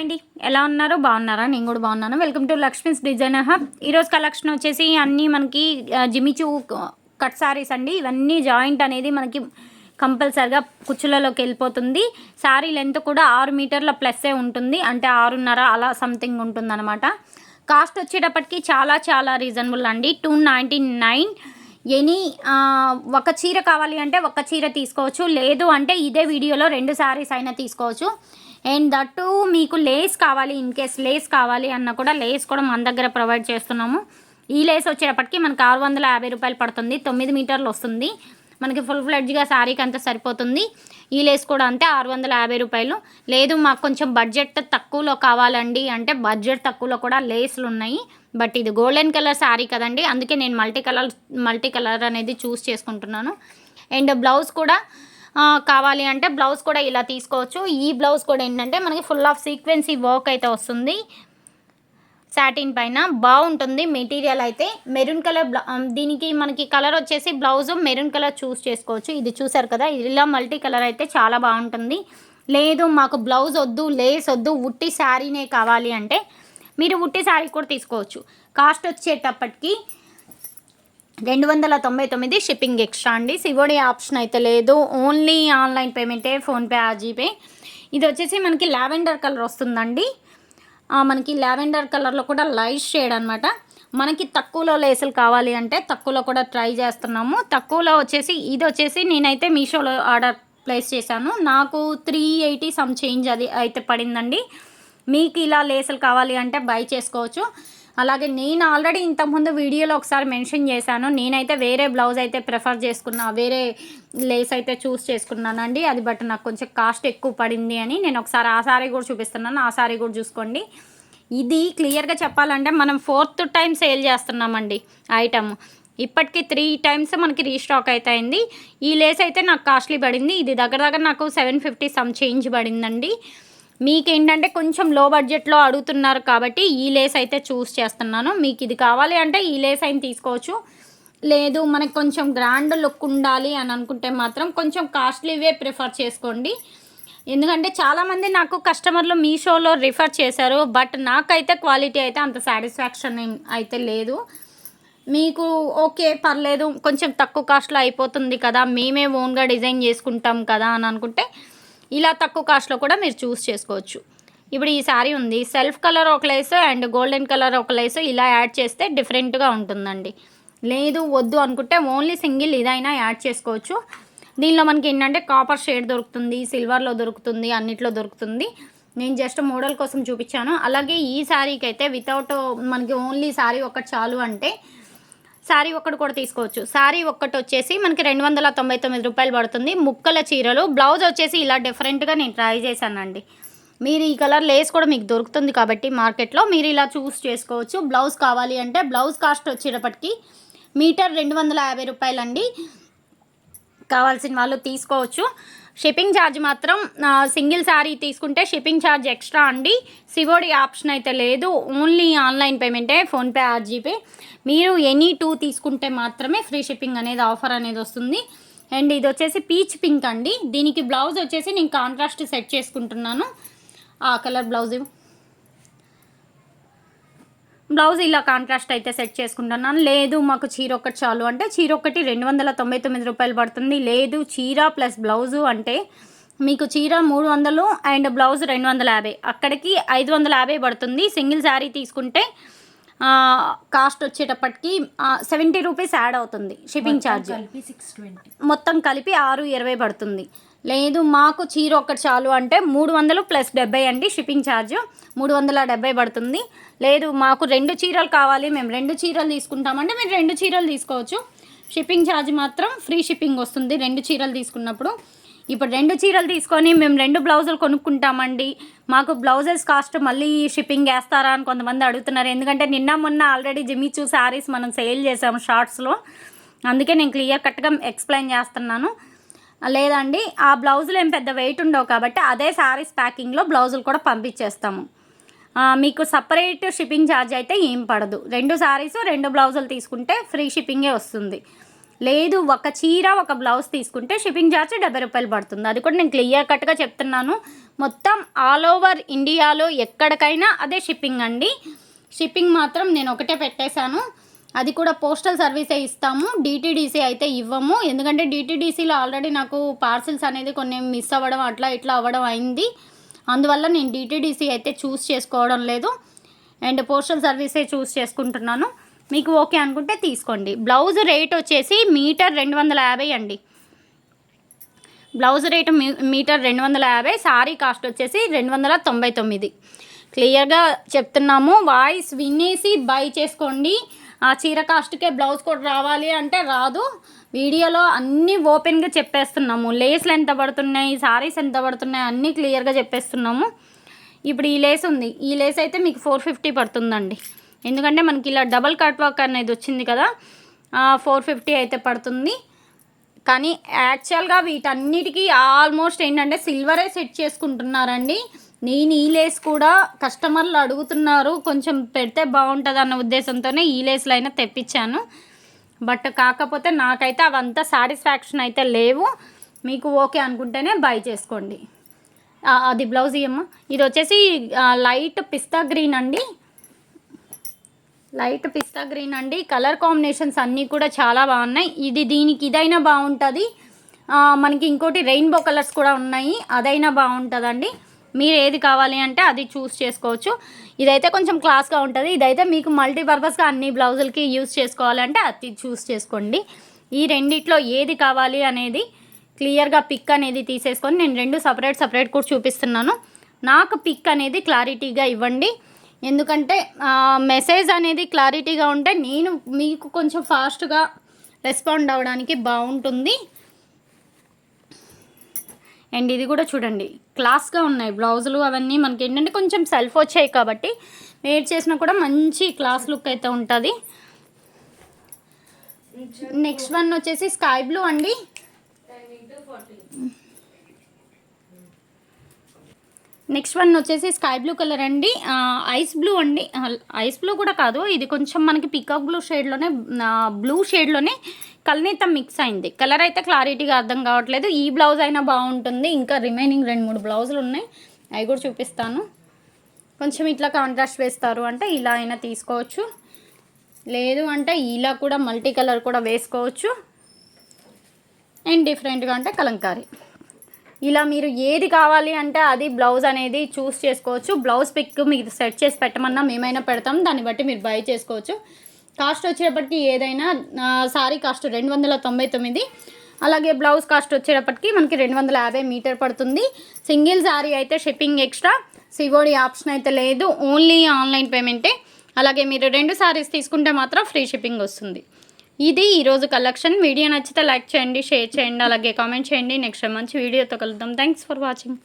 అండి ఎలా ఉన్నారు? బాగున్నారా? నేను కూడా బాగున్నాను. Welcome to Lakshmi's designer hub ఈరోజు కలెక్షన్ వచ్చేసి అన్నీ మనకి జిమిచూ కట్ సారీస్ అండి. ఇవన్నీ జాయింట్ అనేది మనకి కంపల్సరిగా కుచ్చులలోకి వెళ్ళిపోతుంది. శారీ లెంత్ కూడా ఆరు మీటర్ల ప్లస్సే ఉంటుంది. అంటే ఆరున్నర అలా సంథింగ్ ఉంటుంది అనమాట కాస్ట్ వచ్చేటప్పటికి చాలా చాలా రీజనబుల్ అండి. టూ నైంటీ నైన్ ఎనీ ఒక చీర కావాలి అంటే ఒక చీర తీసుకోవచ్చు. లేదు అంటే ఇదే వీడియోలో రెండు శారీస్ అయినా తీసుకోవచ్చు. అండ్ దట్టు మీకు లేస్ కావాలి ఇన్ కేస్ లేస్ కావాలి అన్న కూడా లేస్ కూడా మన దగ్గర ప్రొవైడ్ చేస్తున్నాము. ఈ లేస్ వచ్చేటప్పటికి మనకు ఆరు వందల యాభై రూపాయలు పడుతుంది తొమ్మిది మీటర్లు వస్తుంది. మనకి ఫుల్ ఫ్లెడ్జ్గా శారీకి అంత సరిపోతుంది. ఈ లేస్ కూడా అంతే ఆరు వందల యాభై రూపాయలు. లేదు మాకు కొంచెం బడ్జెట్ తక్కువలో కావాలండి అంటే బడ్జెట్ తక్కువలో కూడా లేస్లు ఉన్నాయి. బట్ ఇది గోల్డెన్ కలర్ శారీ కదండి అందుకే నేను మల్టీ కలర్ మల్టీ కలర్ అనేది చూస్ చేసుకుంటున్నాను. అండ్ బ్లౌజ్ కూడా కావాలి అంటే బ్లౌజ్ కూడా ఇలా తీసుకోవచ్చు. ఈ బ్లౌజ్ కూడా ఏంటంటే మనకి ఫుల్ ఆఫ్ సీక్వెన్సీ వర్క్ అయితే వస్తుంది. శాటిన్ పైన బాగుంటుంది. మెటీరియల్ అయితే మెరూన్ కలర్ దీనికి మనకి కలర్ వచ్చేసి బ్లౌజ్ మెరూన్ కలర్ చూస్ చేసుకోవచ్చు. ఇది చూసారు కదా ఇలా మల్టీ కలర్ అయితే చాలా బాగుంటుంది. లేదు మాకు బ్లౌజ్ వద్దు లేస్ వద్దు ఉట్టి శారీనే కావాలి అంటే మీరు ఉట్టి శారీ కూడా తీసుకోవచ్చు. కాస్ట్ వచ్చేటప్పటికి రెండు వందల తొంభై తొమ్మిది షిప్పింగ్ ఎక్స్ట్రా అండి. సివోడి ఆప్షన్ అయితే లేదు. ఓన్లీ ఆన్లైన్ పేమెంటే ఫోన్పే ఆ జీపే ఇది వచ్చేసి మనకి లావెండర్ కలర్ వస్తుందండి. మనకి లావెండర్ కలర్లో కూడా లైట్ షేడ్ అనమాట మనకి తక్కువలో లేసులు కావాలి అంటే తక్కువలో కూడా ట్రై చేస్తున్నాము. తక్కువలో వచ్చేసి ఇది వచ్చేసి నేనైతే మీషోలో ఆర్డర్ ప్లేస్ చేశాను. నాకు త్రీ ఎయిటీ సమ్ చేంజ్ అది అయితే పడిందండి. మీకు ఇలా లేసులు కావాలి అంటే బై చేసుకోవచ్చు. అలాగే నేను ఆల్రెడీ ఇంతకుముందు వీడియోలో ఒకసారి మెన్షన్ చేశాను. నేనైతే వేరే బ్లౌజ్ అయితే ప్రిఫర్ చేసుకున్నా వేరే లేస్ అయితే చూస్ చేసుకున్నానండి. అది బట్ నాకు కొంచెం కాస్ట్ ఎక్కువ పడింది అని నేను ఒకసారి ఆ సారీ కూడా చూపిస్తున్నాను. ఆ సారీ కూడా చూసుకోండి. ఇది క్లియర్గా చెప్పాలంటే మనం ఫోర్త్ టైం సేల్ చేస్తున్నామండి ఐటమ్. ఇప్పటికి త్రీ టైమ్స్ మనకి రీస్టాక్ అయితే అయింది. ఈ లేస్ అయితే నాకు కాస్ట్లీ పడింది. ఇది దగ్గర దగ్గర నాకు సెవెన్ ఫిఫ్టీ సమ్ చేంజ్ పడిందండి. మీకేంటంటే కొంచెం లో బడ్జెట్లో అడుగుతున్నారు కాబట్టి ఈ లేస్ అయితే చూస్ చేస్తున్నాను. మీకు ఇది కావాలి అంటే ఈ లేస్ అయిన తీసుకోవచ్చు. లేదు మనకు కొంచెం గ్రాండ్ లుక్ ఉండాలి అని అనుకుంటే మాత్రం కొంచెం కాస్ట్లీవే ప్రిఫర్ చేసుకోండి. ఎందుకంటే చాలామంది నాకు కస్టమర్లు మీషోలో రిఫర్ చేశారు. బట్ నాకైతే క్వాలిటీ అయితే అంత సాటిస్ఫాక్షన్ అయితే లేదు. మీకు ఓకే పర్లేదు. కొంచెం తక్కువ కాస్ట్లో అయిపోతుంది కదా. మేమే ఓన్గా డిజైన్ చేసుకుంటాం కదా అని అనుకుంటే ఇలా తక్కువ కాస్ట్లో కూడా మీరు చూస్ చేసుకోవచ్చు. ఇప్పుడు ఈ శారీ ఉంది. సెల్ఫ్ కలర్ ఒక లైస్ అండ్ గోల్డెన్ కలర్ ఒక లైస్ ఇలా యాడ్ చేస్తే డిఫరెంట్గా ఉంటుందండి. లేదు వద్దు అనుకుంటే ఓన్లీ సింగిల్ ఇదైనా యాడ్ చేసుకోవచ్చు. దీనిలో మనకి ఏంటంటే కాపర్ షేడ్ దొరుకుతుంది సిల్వర్లో దొరుకుతుంది అన్నిట్లో దొరుకుతుంది. నేను జస్ట్ మోడల్ కోసం చూపించాను. అలాగే ఈ శారీకి అయితే వితౌట్ మనకి ఓన్లీ శారీ ఒకటి చాలు అంటే శారీ ఒక్కటి కూడా తీసుకోవచ్చు. శారీ ఒక్కటి వచ్చేసి మనకి రెండు వందల తొంభై తొమ్మిది రూపాయలు పడుతుంది. ముక్కల చీరలు. బ్లౌజ్ వచ్చేసి ఇలా డిఫరెంట్గా నేను ట్రై చేశానండి. మీరు ఈ కలర్ లేస్ కూడా మీకు దొరుకుతుంది కాబట్టి మార్కెట్లో మీరు ఇలా చూస్ చేసుకోవచ్చు. బ్లౌజ్ కావాలి అంటే బ్లౌజ్ కాస్ట్ వచ్చేటప్పటికి మీటర్ రెండు వందల యాభై రూపాయలండి. కావాల్సిన వాళ్ళు తీసుకోవచ్చు. షిప్పింగ్ ఛార్జ్ మాత్రం సింగిల్ శారీ తీసుకుంటే షిప్పింగ్ ఛార్జ్ ఎక్స్ట్రా అండి. సివోడి ఆప్షన్ అయితే లేదు. ఓన్లీ ఆన్లైన్ పేమెంటే ఫోన్పే ఆర్జీపే. మీరు ఎనీ టూ తీసుకుంటే మాత్రమే ఫ్రీ షిప్పింగ్ అనేది ఆఫర్ అనేది వస్తుంది. అండ్ ఇది వచ్చేసి పీచ్ పింక్ అండి. దీనికి బ్లౌజ్ వచ్చేసి నేను కాంట్రాస్ట్ సెట్ చేసుకుంటున్నాను. ఆ కలర్ బ్లౌజ్ బ్లౌజ్ ఇలా కాంట్రాస్ట్ అయితే సెట్ చేసుకుంటున్నాను. లేదు మాకు చీర ఒక్కటి చాలు. అంటే చీర ఒక్కటి రెండు వందల తొంభై తొమ్మిది రూపాయలు పడుతుంది. లేదు చీర ప్లస్ బ్లౌజు అంటే మీకు చీర మూడు వందలు అండ్ బ్లౌజ్ రెండు వందల యాభై. అక్కడికి ఐదు వందల యాభై పడుతుంది. సింగిల్ శారీ తీసుకుంటే కాస్ట్ వచ్చేటప్పటికి సెవెంటీ రూపీస్ యాడ్ అవుతుంది షిప్పింగ్ ఛార్జ్. మొత్తం కలిపి ఆరు ఇరవై పడుతుంది. లేదు మాకు చీర ఒక్కటి చాలు అంటే మూడు వందలు ప్లస్ డెబ్బై అండి షిప్పింగ్ ఛార్జ్. మూడు వందల డెబ్బై పడుతుంది. లేదు మాకు రెండు చీరలు కావాలి. మేము రెండు చీరలు తీసుకుంటామంటే మీరు రెండు చీరలు తీసుకోవచ్చు. షిప్పింగ్ ఛార్జ్ మాత్రం ఫ్రీ షిప్పింగ్ వస్తుంది రెండు చీరలు తీసుకున్నప్పుడు. ఇప్పుడు రెండు చీరలు తీసుకొని మేము రెండు బ్లౌజులు కొనుక్కుంటామండి. మాకు బ్లౌజెస్ కాస్ట్ మళ్ళీ షిప్పింగ్ వేస్తారా అని కొంతమంది అడుగుతున్నారు. ఎందుకంటే నిన్న మొన్న ఆల్రెడీ జిమిచు శారీస్ మనం సేల్ చేసాము షార్ట్స్లో. అందుకే నేను క్లియర్ కట్గా ఎక్స్ప్లెయిన్ చేస్తున్నాను. లేదండి ఆ బ్లౌజులు ఏం పెద్ద వెయిట్ ఉండవు కాబట్టి అదే శారీస్ ప్యాకింగ్లో బ్లౌజులు కూడా పంపించేస్తాము. మీకు సపరేట్ షిప్పింగ్ ఛార్జ్ అయితే ఏం పడదు. రెండు శారీస్ రెండు బ్లౌజులు తీసుకుంటే ఫ్రీ షిప్పింగే వస్తుంది. లేదు ఒక చీర ఒక బ్లౌజ్ తీసుకుంటే షిప్పింగ్ ఛార్జ్ డెబ్బై రూపాయలు పడుతుంది. అది కూడా నేను క్లియర్ కట్గా చెప్తున్నాను. మొత్తం ఆల్ ఓవర్ ఇండియాలో ఎక్కడికైనా అదే షిప్పింగ్ అండి. షిప్పింగ్ మాత్రం నేను ఒకటే పెట్టేశాను. అది కూడా పోస్టల్ సర్వీసే ఇస్తాము డిటీడీసీ అయితే ఇవ్వము. ఎందుకంటే డిటీడీసీలో ఆల్రెడీ నాకు పార్సిల్స్ అనేది కొన్ని మిస్ అవ్వడం అట్లా ఇట్లా అవ్వడం అయింది. అందువల్ల నేను డిటీడీసీ అయితే చూస్ చేసుకోవడం లేదు. అండ్ పోస్టల్ సర్వీసే చూస్ చేసుకుంటున్నాను. మీకు ఓకే అనుకుంటే తీసుకోండి. బ్లౌజ్ రేట్ వచ్చేసి మీటర్ రెండు వందల యాభై అండి. బ్లౌజ్ రేటు మీటర్ రెండు వందల యాభై సారీ కాస్ట్ వచ్చేసి రెండు వందల తొంభై తొమ్మిది. క్లియర్గా చెప్తున్నాము. వాయిస్ వినేసి బై చేసుకోండి. ఆ చీర కాస్ట్కే బ్లౌజ్ కూడా రావాలి అంటే రాదు. వీడియోలో అన్నీ ఓపెన్గా చెప్పేస్తున్నాము. లేస్లు ఎంత పడుతున్నాయి సారీస్ ఎంత పడుతున్నాయి అన్నీ క్లియర్గా చెప్పేస్తున్నాము. ఇప్పుడు ఈ లేస్ ఉంది. ఈ లేస్ అయితే మీకు ఫోర్ ఫిఫ్టీ పడుతుందండి. ఎందుకంటే మనకి ఇలా డబల్ కట్ వర్క్ అనేది వచ్చింది కదా ఫోర్ ఫిఫ్టీ అయితే పడుతుంది. కానీ యాక్చువల్గా వీటన్నిటికీ ఆల్మోస్ట్ ఏంటంటే సిల్వరే సెట్ చేసుకుంటున్నారండి. నేను ఈ లేస్ కూడా కస్టమర్లు అడుగుతున్నారు కొంచెం పెడితే బాగుంటుంది అన్న ఉద్దేశంతోనే ఈ లేస్లు అయినా తెప్పించాను. బట్ కాకపోతే నాకైతే అవంతా సాటిస్ఫాక్షన్ అయితే లేవు. మీకు ఓకే అనుకుంటేనే బై చేసుకోండి. అది బ్లౌజ్ ఇయ్యమ్మా. ఇది వచ్చేసి లైట్ పిస్తా గ్రీన్ అండి. లైట్ పిస్తా గ్రీన్ అండి. కలర్ కాంబినేషన్స్ అన్నీ కూడా చాలా బాగున్నాయి. ఇది దీనికి ఇదైనా బాగుంటుంది. మనకి ఇంకోటి రెయిన్బో కలర్స్ కూడా ఉన్నాయి. అదైనా బాగుంటుందండి. మీరు ఏది కావాలి అంటే అది చూస్ చేసుకోవచ్చు. ఇదైతే కొంచెం క్లాస్గా ఉంటుంది. ఇదైతే మీకు మల్టీపర్పస్గా అన్ని బ్లౌజులకి యూస్ చేసుకోవాలంటే అది చూస్ చేసుకోండి. ఈ రెండిట్లో ఏది కావాలి అనేది క్లియర్గా పిక్ అనేది తీసేసుకొని నేను రెండు సపరేట్ సపరేట్ కూడా చూపిస్తున్నాను. నాకు పిక్ అనేది క్లారిటీగా ఇవ్వండి. ఎందుకంటే మెసేజ్ అనేది క్లారిటీగా ఉంటే నేను మీకు కొంచెం ఫాస్ట్గా రెస్పాండ్ అవ్వడానికి బాగుంటుంది. అండ్ ఇది కూడా చూడండి. క్లాస్గా ఉన్నాయి బ్లౌజులు అవన్నీ. మనకి ఏంటంటే కొంచెం సెల్ఫ్ వచ్చాయి కాబట్టి వేర్ చేసినా కూడా మంచి క్లాస్ లుక్ అయితే ఉంటుంది. నెక్స్ట్ వన్ వచ్చేసి స్కై బ్లూ అండి. నెక్స్ట్ వన్ వచ్చేసి స్కై బ్లూ కలర్ అండి. ఐస్ బ్లూ అండి. ఐస్ బ్లూ కూడా కాదు. ఇది కొంచెం మనకి పికాక్ బ్లూ షేడ్లోనే బ్లూ షేడ్లోనే కలనీత మిక్స్ అయింది. కలర్ అయితే క్లారిటీగా అర్థం కావట్లేదు. ఈ బ్లౌజ్ అయినా బాగుంటుంది. ఇంకా రిమైనింగ్ రెండు మూడు బ్లౌజులు ఉన్నాయి. అవి కూడా చూపిస్తాను. కొంచెం ఇట్లా కాంట్రాస్ట్ వేస్తారు అంటే ఇలా అయినా తీసుకోవచ్చు. లేదు అంటే ఇలా కూడా మల్టీ కలర్ కూడా వేసుకోవచ్చు. అండ్ డిఫరెంట్గా అంటే కలంకారీ. ఇలా మీరు ఏది కావాలి అంటే అది బ్లౌజ్ అనేది చూస్ చేసుకోవచ్చు. బ్లౌజ్ పిక్ మీకు సెట్ చేసి పెట్టమన్నా మేమైనా పెడతాం. దాన్ని బట్టి మీరు బై చేసుకోవచ్చు. కాస్ట్ వచ్చేటప్పటికి ఏదైనా సారీ కాస్ట్ రెండు వందల తొంభై తొమ్మిది అలాగే బ్లౌజ్ కాస్ట్ వచ్చేటప్పటికి మనకి రెండు వందల యాభై మీటర్ పడుతుంది. సింగిల్ శారీ అయితే షిప్పింగ్ ఎక్స్ట్రా సివోడి ఆప్షన్ అయితే లేదు ఓన్లీ ఆన్లైన్ పేమెంటే. అలాగే మీరు రెండు శారీస్ తీసుకుంటే మాత్రం ఫ్రీ షిప్పింగ్ వస్తుంది. ఇది ఈరోజు కలెక్షన్. వీడియో నచ్చితే లైక్ చేయండి షేర్ చేయండి అలాగే కామెంట్ చేయండి. నెక్స్ట్ మంచి వీడియోతో కలుద్దాం. Thanks for watching.